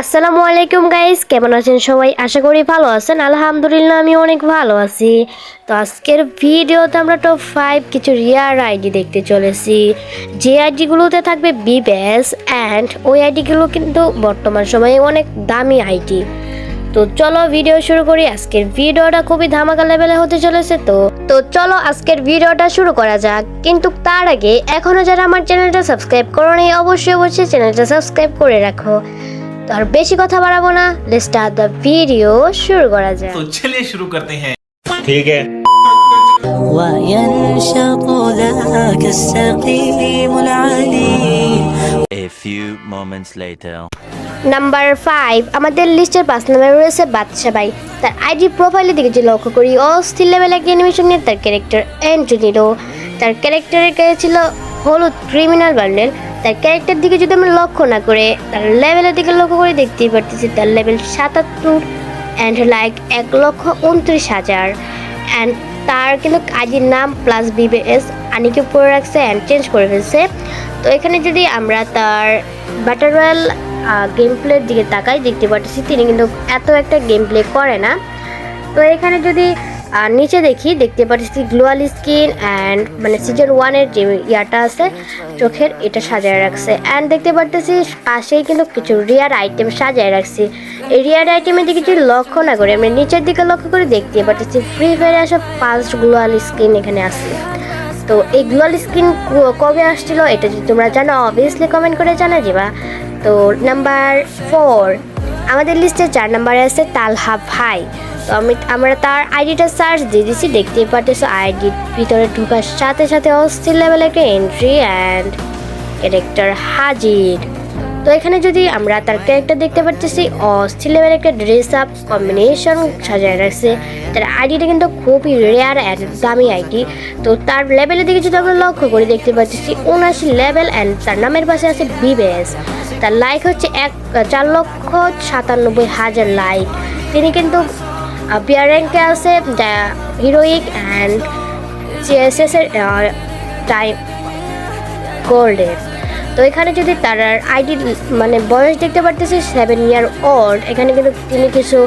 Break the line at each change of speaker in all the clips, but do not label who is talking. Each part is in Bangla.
আসসালামু আলাইকুম গাইস কেমন আছেন সবাই? আশা করি ভালো আছেন। আলহামদুলিল্লাহ আমি অনেক ভালো আছি। তো আজকের ভিডিওতে আমরা টপ ফাইভ কিছু রিয়ার আইডি দেখতে চলেছি। যে আইডিগুলোতে থাকবে বিবেস অ্যান্ড ওই আইডিগুলো কিন্তু বর্তমান সময়ে অনেক দামি আইডি তো চলো ভিডিও শুরু করি। আজকের ভিডিওটা খুবই ধামাকা লেভেলে হতে চলেছে তো। তো চলো আজকের ভিডিওটা শুরু করা যাক। কিন্তু তার আগে এখনও যারা আমার চ্যানেলটা সাবস্ক্রাইব করো নি অবশ্যই অবশ্যই চ্যানেলটা সাবস্ক্রাইব করে রাখো। আর বেশি কথা বাড়াবো না লেটস স্টার্ট দ্য ভিডিও শুরু করা যাক
তো চলিয়ে শুরু করতে হ্যাঁ
ঠিক আছে
وينشط ذاك السقيم العليل
A few moments later.
Number five আমাদের লিস্টের পাঁচ নামে রয়েছে বাদশা ভাই। তার আইডি প্রোফাইলের দিকে যদি লক্ষ্য করি অস্থির লেভেলে একটি অ্যানিমেশন নিয়ে তার ক্যারেক্টার এন্ট্রি নিল। তার ক্যারেক্টারের গায়ে ছিল হলুদ ক্রিমিনাল বান্ডেল তার ক্যারেক্টার দিকে যদি আমরা লক্ষ্য না করে, তার লেভেলের দিকে লক্ষ্য করে দেখতেই পারতেছি তার লেভেল সাতাত্তর অ্যান্ড লাইক এক লক্ষ উনত্রিশ হাজার। অ্যান্ড তার কিন্তু আইডির নাম প্লাস বিবিএস আনিকে পরে রাখছে অ্যান্ড চেঞ্জ করে ফেলছে। তো এখানে যদি আমরা তার ব্যাটার রয়্যাল গেম প্লের দিকে তাকাই, দেখতে পাচ্ছি তিনি কিন্তু এত একটা গেম প্লে করে না। তো এখানে যদি আহ, নিচে দেখি দেখতে পাচ্ছি গ্লোয়াল স্কিন অ্যান্ড মানে সিজন ওয়ানের যে ইয়াটা আছে চোখের এটা সাজায় রাখছে। অ্যান্ড দেখতে পারতেছি পাশেই কিন্তু কিছু রিয়ার আইটেম সাজায় রাখছি। এই রিয়ার আইটেমের দিকে যদি লক্ষ্য না করে আমি নিচের দিকে লক্ষ্য করে দেখতে পাচ্ছি ফ্রি ফায়ারে আসা পাঁচ গ্লোয়াল স্কিন এখানে আছে। তো এই গ্লোয়াল স্কিন কবে আসছিল এটা যদি তোমরা জানো অবভিয়াসলি কমেন্ট করে জানা যাবা তো নাম্বার ফোর আমাদের লিস্টে চার নাম্বারে আছে তালহা ভাই তো আমি, আমরা তার আইডিটা সার্চ দিয়ে দিছি, দেখতেই পারতেছো আইডির ভিতরে ঢোকার সাথে সাথে অস্থির লেভেল একটা এন্ট্রি অ্যান্ড ক্যারেক্টার হাজির। তো এখানে যদি আমরা তার ক্যারেক্টার দেখতে পাচ্ছি অস্থির লেভেল একটা ড্রেস আপ কম্বিনেশন সাজায় রাখছে। তার আইডিটা কিন্তু খুবই রেয়ার অ্যান্ড দামি আইডি। তো তার লেভেলের দিকে যদি আমরা লক্ষ্য করে, দেখতে পাচ্ছি উনআশি লেভেল অ্যান্ড তার নামের পাশে আছে বিবেস। তার লাইক হচ্ছে এক, চার লক্ষ সাতানব্বই হাজার লাইক তিনি কিন্তু বিয়ার র্যাঙ্কে আছে হিরোইক অ্যান্ড এর টাইম গোল্ডের তো এখানে যদি তার আইডি মানে বয়স দেখতে পারতেছি সেভেন ইয়ার ওল্ড এখানে কিন্তু তিনি কিছু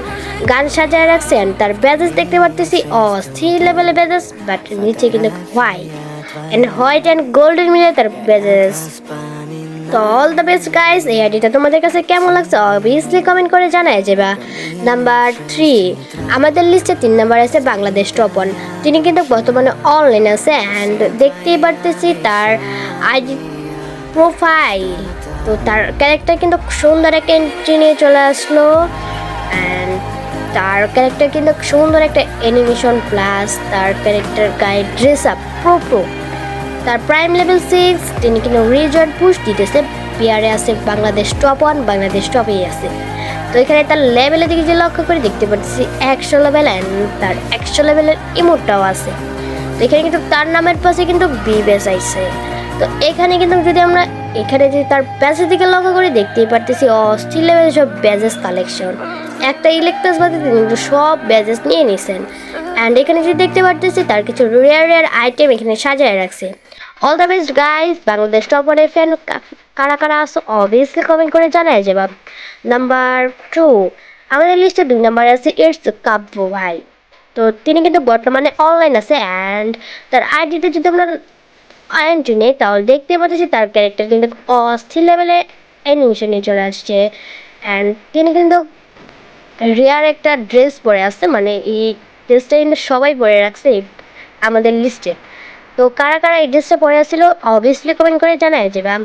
গান সাজায় রাখছেন। তার ব্যাজেস দেখতে পারতেছি, ও থ্রি লেভেলের ব্যাজেস বাট নিচে কিন্তু white and white and golden মিলে তার ব্যাজেস তো অল দ্য বেস্ট গাইস এই আইডিটা তোমাদের কাছে কেমন লাগছে? অবভিয়াসলি কমেন্ট করে জানায় যাবা নাম্বার থ্রি আমাদের লিস্টে তিন নাম্বার আছে, বাংলাদেশ টপন তিনি কিন্তু বর্তমানে অনলাইন আছে অ্যান্ড দেখতেই পারতেছি তার আইডি প্রোফাইল তো তার ক্যারেক্টার কিন্তু সুন্দর একটা এন্ট্রি নিয়ে চলে আসলো অ্যান্ড তার ক্যারেক্টার কিন্তু সুন্দর একটা অ্যানিমেশন প্লাস তার ক্যারেক্টার গায়ে ড্রেস আপ প্রো প্রো তার প্রাইম লেভেল সিক্স তিনি কিন্তু রিজয়েন্ট পুশ দিতেছে। পিয়ারে আছে, বাংলাদেশ টপ ওয়ান বাংলাদেশ টপেই আছে। তো এখানে তার লেভেলের দিকে যে লক্ষ্য করে দেখতে পাচ্ছি, একশো লেভেল অ্যান্ড তার একশো লেভেলের ইমোটটাও আছে। তো এখানে কিন্তু তার নামের পাশে কিন্তু বিবেস আইছে। তো এখানে কিন্তু যদি আমরা এখানে যদি তার ব্যাচের দিকে লক্ষ্য করে দেখতেই পারতেছি, অস্থির লেভেলের সব ব্যাজেস কালেকশন একটা ইলেকট্রাস বাদে তিনি কিন্তু সব ব্যাজেস নিয়ে নিছেন। অ্যান্ড এখানে যে দেখতে পারতেছি, তার কিছু রেয়ার রেয়ার আইটেম এখানে সাজায় রাখছে। All the best guys Bangladesh টপারের fan কারা কারা আসো অবভিয়াসলি কমেন্ট করে জানায় যাবা নাম্বার টু আমাদের লিস্টে দুই নাম্বার আছে ইটস কাব্য ভাই। তো তিনি কিন্তু বর্তমানে অনলাইন আছে অ্যান্ড তার আইডিতে যদি আমরা আয়নটি নেই, তাহলে দেখতে পাচ্ছি তার ক্যারেক্টার কিন্তু অস্থির লেভেলে অ্যানিমেশন চলে আসছে। অ্যান্ড তিনি কিন্তু রেয়ার একটা ড্রেস পরে আসছে মানে এই ড্রেসটা কিন্তু সবাই পরে রাখছে আমাদের লিস্টে তো কারা কারা এই ড্রেসটা পরে আসছিল অবভিয়াসলি কমেন্ট করে জানায় যে ম্যাম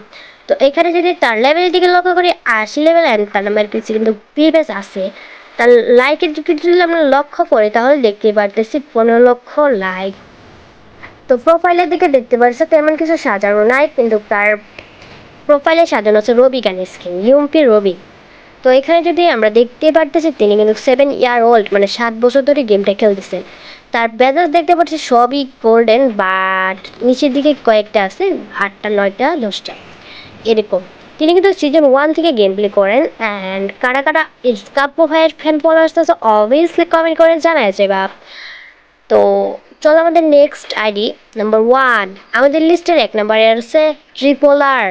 তো এখানে যদি তার লেভেলের দিকে লক্ষ্য করি, আশি লেভেল অ্যান্ড তার নাম্বার কিছু কিন্তু প্রিভিয়াস আছে। তার লাইকের দিকে যদি আমরা লক্ষ্য করি, তাহলে দেখতে পারতেছি পনেরো লক্ষ লাইক তো প্রোফাইলের দিকে দেখতে পাচ্ছি তেমন কিছু সাজানো নাই, কিন্তু তার প্রোফাইলে সাজানো আছে রবি গানের স্কিন ইউমপি রবি তো এখানে যদি আমরা দেখতে পারতেছি তিনি কিন্তু সেভেন ইয়ার ওল্ড মানে সাত বছর ধরে গেমটা খেলতেছেন তার ব্যাজাস দেখতে পাচ্ছি সবই গোল্ডেন বাট নিচের দিকে কয়েকটা আছে, আটটা, নয়টা, দশটা। এরকম। তিনি কিন্তু সিজন ওয়ান থেকে গেম প্লে করেন অ্যান্ড কারা কারা কাপ্য ভাইয়ের ফ্যান ফলো আসতেছে অবভিয়াসলি কমেন্ট করে জানাইছে বা তো চলো আমাদের নেক্সট আইডি নাম্বার ওয়ান আমাদের লিস্টের এক নম্বরে আছে ট্রিপোলার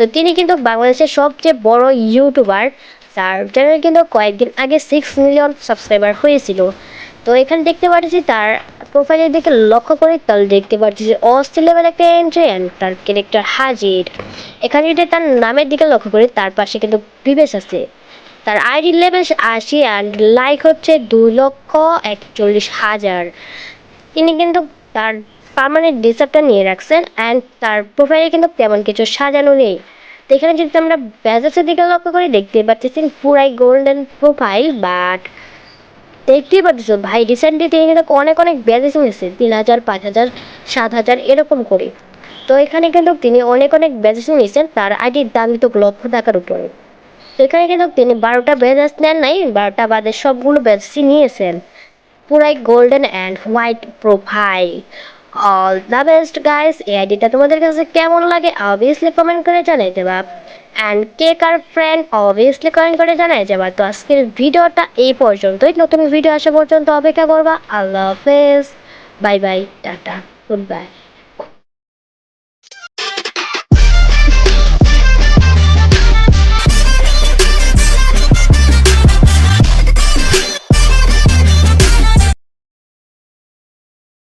তো তিনি কিন্তু বাংলাদেশের সবচেয়ে বড় ইউটিউবার তার চ্যানেল কিন্তু কয়েকদিন আগে সিক্স মিলিয়ন সাবস্ক্রাইবার হয়েছিল। তো এখানে দেখতে পাচ্ছি তার প্রোফাইলের দিকে লক্ষ্য করে তাহলে দেখতে পাচ্ছি যে লেভেল একটা এন্ট্রি অ্যান্ড তার ক্যারেক্টার হাজির। এখানে যদি তার নামের দিকে লক্ষ্য করি, তার পাশে কিন্তু বিবেশ আছে। তার আইডি লেভেল আশি অ্যান্ড লাইক হচ্ছে দুই লক্ষ একচল্লিশ হাজার। তিনি কিন্তু তার পার্মানেন্ট ডিসার্টটা নিয়ে রাখছেন অ্যান্ড তার প্রোফাইলে কিন্তু তেমন কিছু সাজানো নেই। তো এখানে যদি আমরা ব্যাজেসের দিকে লক্ষ্য করে দেখতে পাচ্ছেন পুরাই গোল্ডেন প্রোফাইল বাট দেখতেই পাচ্ছ ভাই রিসেন্টলি তিনি কিন্তু অনেক অনেক ব্যাজেস নিয়েছে তিন হাজার, পাঁচ হাজার, সাত হাজার, এরকম করে। তো এখানে কিন্তু তিনি অনেক অনেক ব্যাজেস নিয়েছেন, তার আইডির দাম কিন্তু লক্ষ টাকার উপরে। তো এখানে কিন্তু তিনি বারোটা ব্যাজেস নেন নাই, বারোটা বাদে সবগুলো ব্যাজেসই নিয়েছেন। পুরাই golden and white profile all the best guys এই আইডিটা তোমাদের কাছে কেমন লাগে অবভিয়াসলি কমেন্ট করে জানাই দেবা। অ্যান্ড কে কার ফ্রেন্ড অবভিয়াসলি কমেন্ট করে জানাই যাবা তো আজকের ভিডিওটা এই পর্যন্তই। নতুন ভিডিও আসা পর্যন্ত অপেক্ষা করবা। আল্লাহ হাফেজ। Bye bye tata. Good bye